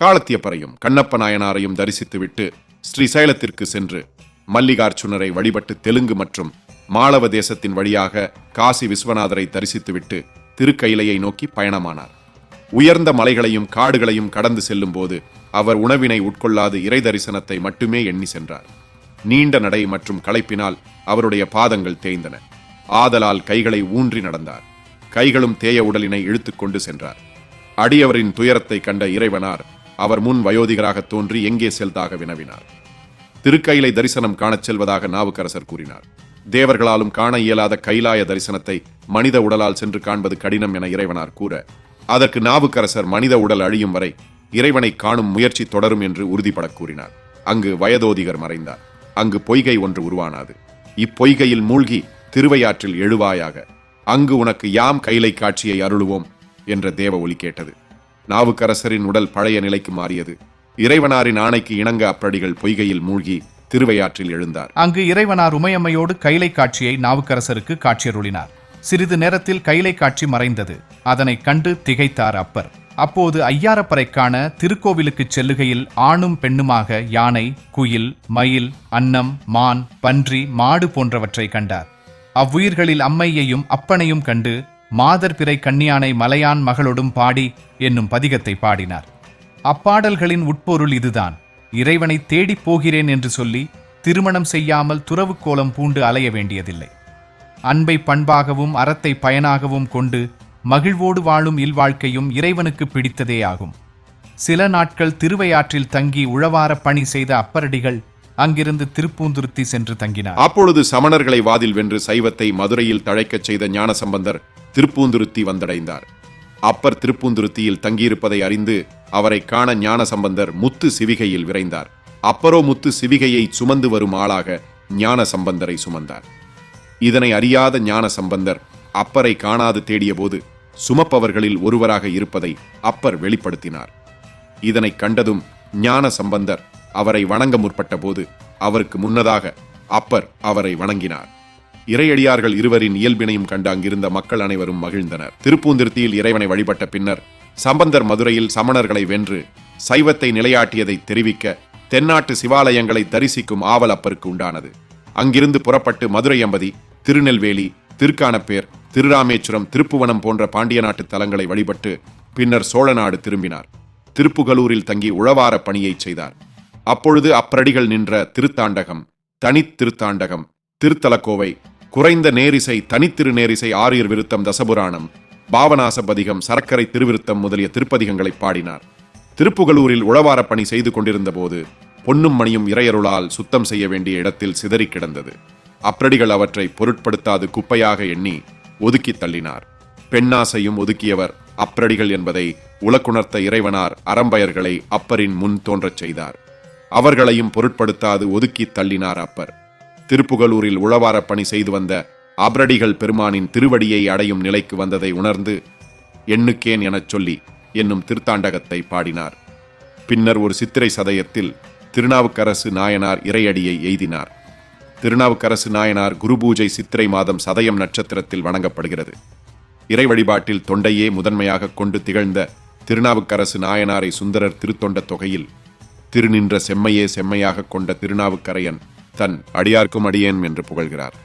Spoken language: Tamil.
காலத்தியப்பரையும் கண்ணப்ப நாயனாரையும் தரிசித்துவிட்டு ஸ்ரீசைலத்திற்கு சென்று மல்லிகார்ஜுனரை வழிபட்டு தெலுங்கு மற்றும் மாளவ தேசத்தின் வழியாக காசி விஸ்வநாதரை தரிசித்துவிட்டு திருக்கைலையை நோக்கி பயணமானார். உயர்ந்த மலைகளையும் காடுகளையும் கடந்து செல்லும்போது அவர் உணவினை உட்கொள்ளாது இறை தரிசனத்தை மட்டுமே எண்ணி சென்றார். நீண்ட நடை மற்றும் களைப்பினால் அவருடைய பாதங்கள் தேய்ந்தன. ஆதலால் கைகளை ஊன்றி நடந்தார். கைகளும் தேய உடலினை இழுத்துக்கொண்டு சென்றார். அடியவரின் துயரத்தை கண்ட இறைவனார் அவர் முன் வயோதிகராக தோன்றி எங்கே செல்தாக வினவினார். திருக்கையிலை தரிசனம் காணச் செல்வதாக நாவுக்கரசர் கூறினார். தேவர்களாலும் காண இயலாத கைலாய தரிசனத்தை மனித உடலால் சென்று காண்பது கடினம் என இறைவனார் கூற அதற்கு நாவுக்கரசர் மனித உடல் அழியும் வரை இறைவனை காணும் முயற்சி தொடரும் என்று உறுதிபடக் கூறினார். அங்கு வயதோதிகர் மறைந்தார். அங்கு பொய்கை ஒன்று உருவானாது. இப்பொய்கையில் மூழ்கி திருவையாற்றில் எழுவாயாக அங்கு உனக்கு யாம் கைலை காட்சியை அருளுவோம் என்ற தேவ ஒலி கேட்டது. நாவுக்கரசரின் உடல் பழைய நிலைக்கு மாறியது. இறைவனாரின் ஆணைக்கு இணங்க அப்படிகள் பொய்கையில் மூழ்கி திருவையாற்றில் எழுந்தார். அங்கு இறைவனார் உமையம்மையோடு கைலை காட்சியை நாவுக்கரசருக்கு காட்சியருளினார். சிறிது நேரத்தில் கைலை காட்சி மறைந்தது. அதனை கண்டு திகைத்தார் அப்பர். அப்போது ஐயாரப்பரை திருக்கோவிலுக்கு செல்லுகையில் ஆணும் பெண்ணுமாக யானை குயில் மயில் அன்னம் மான் பன்றி மாடு போன்றவற்றை கண்டார். அவ்வுயிர்களில் அம்மையையும் அப்பனையும் கண்டு மாதர் பிறை மலையான் மகளொடும் பாடி என்னும் பதிகத்தை பாடினார். அப்பாடல்களின் உட்பொருள் இதுதான். இறைவனை தேடிப் போகிறேன் என்று சொல்லி திருமணம் செய்யாமல் துறவு கோலம் பூண்டு அலைய வேண்டியதில்லை. அன்பை பண்பாகவும் அறத்தை பயனாகவும் கொண்டு மகிழ்வோடு வாழும் இல்வாழ்க்கையும் இறைவனுக்கு பிடித்ததே ஆகும். சில நாட்கள் திருவையாற்றில் தங்கி உழவார பணி செய்த அப்பரடிகள் அங்கிருந்து திருப்பூந்துருத்தி சென்று தங்கினார். அப்பொழுது சமணர்களை வாதில் வென்று சைவத்தை மதுரையில் தழைக்கச் செய்த ஞானசம்பந்தர் திருப்பூந்துருத்தி வந்தடைந்தார். அப்பர் திருப்பூந்துருத்தியில் தங்கியிருப்பதை அறிந்து அவரை காண ஞானசம்பந்தர் முத்து சிவிகையில் விரைந்தார். அப்பரோ முத்து சிவிகையை சுமந்து வரும் ஆளாக ஞான சம்பந்தரை சுமந்தார். இதனை அறியாத ஞான சம்பந்தர் அப்பரை காணாது தேடியபோது சுமப்பவர்களில் ஒருவராக இருப்பதை அப்பர் வெளிப்படுத்தினார். இதனை கண்டதும் ஞான சம்பந்தர் அவரை வணங்க முற்பட்ட போது அவருக்கு முன்னதாக அப்பர் அவரை வணங்கினார். இறையடியார்கள் இருவரின் இயல்பினையும் கண்டு அங்கிருந்த மக்கள் அனைவரும் மகிழ்ந்தனர். திருப்பூந்திருத்தியில் இறைவனை வழிபட்ட பின்னர் சம்பந்தர் மதுரையில் சமணர்களை வென்று சைவத்தை நிலையாட்டியதை தெரிவிக்க தென்னாட்டு சிவாலயங்களை தரிசிக்கும் ஆவல் அப்பருக்கு உண்டானது. அங்கிருந்து புறப்பட்டு மதுரை அம்பதி திருநெல்வேலி திருக்கானப்பேர் திருராமேச்சுரம் திருப்புவனம் போன்ற பாண்டிய நாட்டு தலங்களை வழிபட்டு பின்னர் சோழநாடு திரும்பினார். திருப்புகலூரில் தங்கி உழவார பணியை செய்தார். அப்பொழுது அப்பிரடிகள் நின்ற திருத்தாண்டகம் தனித் திருத்தாண்டகம் திருத்தலக்கோவை குறைந்த நேரிசை தனித்திரு நேரிசை ஆரியர் விருத்தம் தசபுராணம். பாவநாசபதிகம் சரக்கரை திருவிருத்தம் முதலிய திருப்பதிகங்களை பாடினார். திருப்புகலூரில் உழவார பணி செய்து கொண்டிருந்த போது பொன்னும் மணியும் இறையருளால் சுத்தம் செய்ய வேண்டிய இடத்தில் சிதறி கிடந்தது. அப்ரடிகள் அவற்றை பொருட்படுத்தாது குப்பையாக எண்ணி ஒதுக்கித் தள்ளினார். பெண்ணாசையும் ஒதுக்கியவர் அப்ரடிகள் என்பதை உலக்குணர்த்த இறைவனார் அறம்பயர்களை அப்பரின் முன் தோன்றச் செய்தார். அவர்களையும் பொருட்படுத்தாது ஒதுக்கி தள்ளினார் அப்பர். திருப்புகலூரில் உழவாரப் பணி செய்து வந்த அப்ரடிகள் பெருமானின் திருவடியை அடையும் நிலைக்கு வந்ததை உணர்ந்து எண்ணுக்கேன் எனச் சொல்லி என்னும் திருத்தாண்டகத்தை பாடினார். பின்னர் ஒரு சித்திரை சதயத்தில் திருநாவுக்கரசு நாயனார் இறையடியை எய்தினார். திருநாவுக்கரசு நாயனார் குருபூஜை சித்திரை மாதம் சதயம் நட்சத்திரத்தில் வணங்கப்படுகிறது. இறை வழிபாட்டில் தொண்டையே முதன்மையாக கொண்டு திகழ்ந்த திருநாவுக்கரசு நாயனாரை சுந்தரர் திருத்தொண்ட தொகையில் திருநின்ற செம்மையே செம்மையாக கொண்ட திருநாவுக்கரையன் தன் அடியார்க்கும் அடியேன் என்று புகழ்கிறார்.